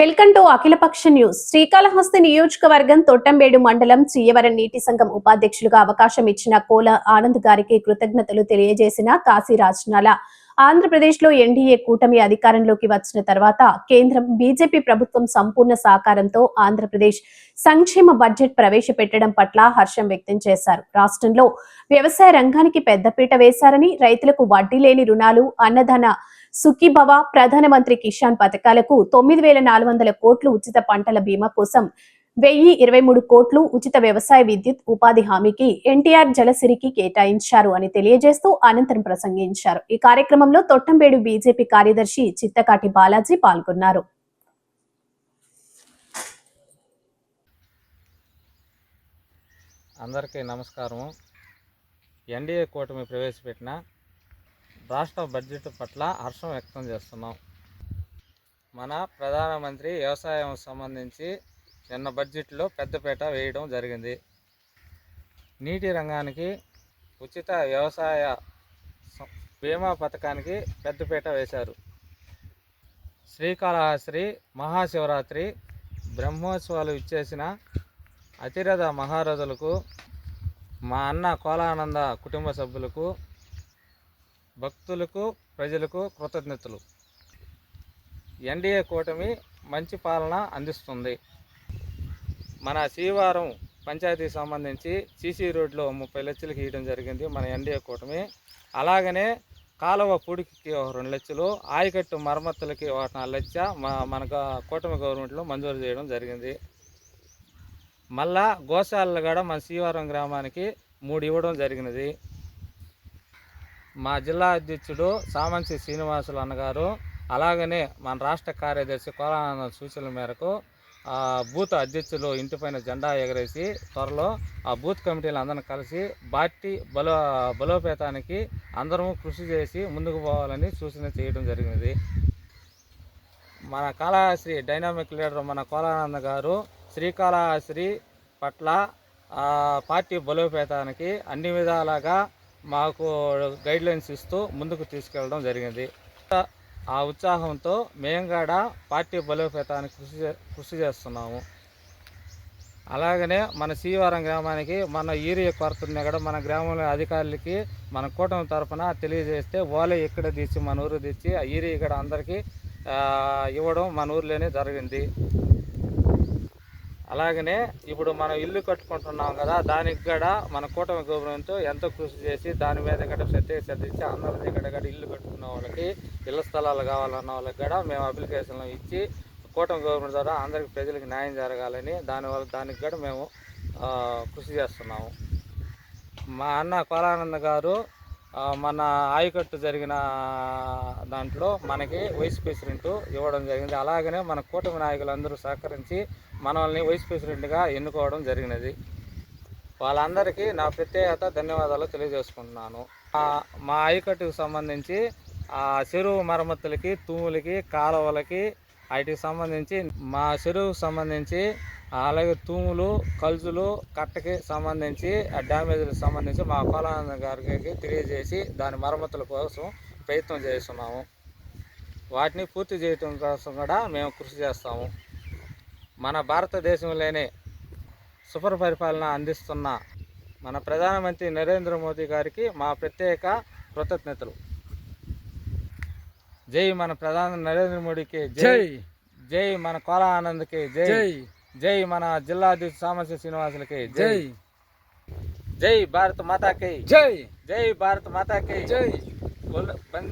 Welcome to Akhilapaksha news. Srikalahasti నియోజకవర్గం తొట్టంబేడు మండలం శ్రీయవరం నీటి సంఘం ఉపాధ్యక్షులుగా అవకాశం ఇచ్చిన కోల ఆనంద్ గారికి కృతజ్ఞతలు తెలియజేసిన కాశీ రాజ్నాల. ఆంధ్రప్రదేశ్లో ఎన్డీఏ కూటమి అధికారంలోకి వచ్చిన తర్వాత కేంద్రం బీజేపీ ప్రభుత్వం సంపూర్ణ సహకారంతో ఆంధ్రప్రదేశ్ సంక్షేమ బడ్జెట్ ప్రవేశపెట్టడం పట్ల హర్షం వ్యక్తం చేశారు. రాష్ట్రంలో వ్యవసాయ రంగానికి పెద్దపీట వేశారని రైతులకు వడ్డీ లేని రుణాలు అన్నదాన సుఖీభవ ప్రధానమంత్రి కిసాన్ పథకాలకు తొమ్మిది వేల నాలుగు వందల కోట్లు ఉచిత పంటల బీమా కోసం వెయ్యి ఇరవై మూడు కోట్లు ఉచిత వ్యవసాయ విద్యుత్ ఉపాధి హామీకి ఎన్టీఆర్ జలసిరికి కేటాయించారు అని తెలియజేస్తూ అనంతరం ప్రసంగించారు. ఈ కార్యక్రమంలో తొట్టంబేడు బీజేపీ కార్యదర్శి చిత్తకాటి బాలాజీ పాల్గొన్నారు. అందరికీ నమస్కారం ఎన్డీఏ కూటమి ప్రవేశపెట్టిన రాష్ట్ర బడ్జెట్ పట్ల హర్షం వ్యక్తం చేస్తున్నాం. మన ప్రధానమంత్రి వ్యవసాయం సంబంధించి నిన్న బడ్జెట్లో పెద్దపేట వేయడం జరిగింది. నీటి రంగానికి ఉచిత వ్యవసాయ బీమా పథకానికి పెద్దపీట వేశారు. శ్రీకాళహస్త్రి మహాశివరాత్రి బ్రహ్మోత్సవాలు ఇచ్చేసిన అతిరథ మహారథులకు మా అన్న కోలానంద కుటుంబ సభ్యులకు భక్తులకు ప్రజలకు కృతజ్ఞతలు. ఎన్డీఏ కూటమి మంచి పాలన అందిస్తుంది. మన శ్రీవారం పంచాయతీకి సంబంధించి సీసీ రోడ్లో ముప్పై లక్షలకి ఇవ్వడం జరిగింది మన ఎన్డీఏ కూటమి. అలాగనే కాలువ పూడికి ఒక రెండు లక్షలు ఆయకట్టు మరమ్మతులకి ఒక నాలుగు లక్ష మా మన కూటమి గవర్నమెంట్లో మంజూరు చేయడం జరిగింది. మళ్ళా గోశాలలు కూడా మన శ్రీవారం గ్రామానికి మూడు ఇవ్వడం జరిగినది. మా జిల్లా అధ్యక్షుడు సామంచి శ్రీనివాసులు అన్నగారు అలాగనే మన రాష్ట్ర కార్యదర్శి కోలానంద సూచనల మేరకు ఆ బూత్ అధ్యక్షులు ఇంటిపైన జెండా ఎగరేసి త్వరలో ఆ బూత్ కమిటీలు అందరం కలిసి పార్టీ బలో బలోపేతానికి అందరము కృషి చేసి ముందుకు పోవాలని సూచన చేయడం జరిగినది. మన కళాశ్రీ డైనామిక్ లీడర్ మన కోలానంద గారు శ్రీకాళహస్తి పట్ల పార్టీ బలోపేతానికి అన్ని విధాలుగా మాకు గైడ్లైన్స్ ఇస్తూ ముందుకు తీసుకెళ్ళడం జరిగింది. ఆ ఉత్సాహంతో మేము కూడా పార్టీ బలోపేతానికి కృషి చే- కృషి చేస్తున్నాము. అలాగనే మన శ్రీవారం గ్రామానికి మన యూరియా కొరత కూడా మన గ్రామంలో అధికారులకి మన కూటమి తరఫున తెలియజేస్తే వాళ్ళే ఇక్కడ తెచ్చి మన ఊరు తెచ్చి ఆ యూరియా ఇక్కడ అందరికీ ఇవ్వడం మన ఊర్లోనే జరిగింది. అలాగనే ఇప్పుడు మనం ఇల్లు కట్టుకుంటున్నాం కదా దానికి కూడా మన కూటమి గవర్నమెంట్ ఎంతో కృషి చేసి దాని మీద కూడా ప్రత్యేక శ్రద్ధ ఇచ్చి అందరి దగ్గర కూడా ఇల్లు కట్టుకున్న వాళ్ళకి ఇళ్ళ స్థలాలు కావాలన్న వాళ్ళకి కూడా మేము అప్లికేషన్లు ఇచ్చి కూటమి గవర్నమెంట్ ద్వారా అందరికి ప్రజలకు న్యాయం జరగాలని దానివల్ల దానికి కూడా మేము కృషి చేస్తున్నాము. మా అన్న కోలానంద గారు మన ఆయకట్టు జరిగిన దాంట్లో మనకి వైస్ ప్రెసిడెంట్ ఇవ్వడం జరిగింది. అలాగనే మన కూటమి నాయకులందరూ సహకరించి మనల్ని వైస్ ప్రెసిడెంట్గా ఎన్నుకోవడం జరిగినది. వాళ్ళందరికీ నా ప్రత్యేకత ధన్యవాదాలు తెలియజేసుకుంటున్నాను. మా ఆయకట్టుకు సంబంధించి ఆ చెరువు మరమ్మతులకి తూములకి కాలువలకి వాటికి సంబంధించి మా చెరువుకు సంబంధించి అలాగే తూములు కలుజులు కట్టకి సంబంధించి ఆ డ్యామేజ్లకు సంబంధించి మా కోలానంద గారికి తెలియజేసి దాని మరమ్మతుల కోసం ప్రయత్నం చేస్తున్నాము. వాటిని పూర్తి చేయటం కోసం కూడా మేము కృషి చేస్తాము. మన భారతదేశంలోనే సుపర పరిపాలన అందిస్తున్న మన ప్రధానమంత్రి నరేంద్ర మోదీ గారికి మా ప్రత్యేక కృతజ్ఞతలు. జై మన ప్రధాని నరేంద్ర మోడీకి జై జై. మన కోలా ఆనంద్కి జై. జై. మన జిల్లా అధ్యక్షుడు సామస్య శ్రీనివాసులకి జై. జై. భారత్ మాతాకి జై. జై భారత్ మాతాకి. జై. బందే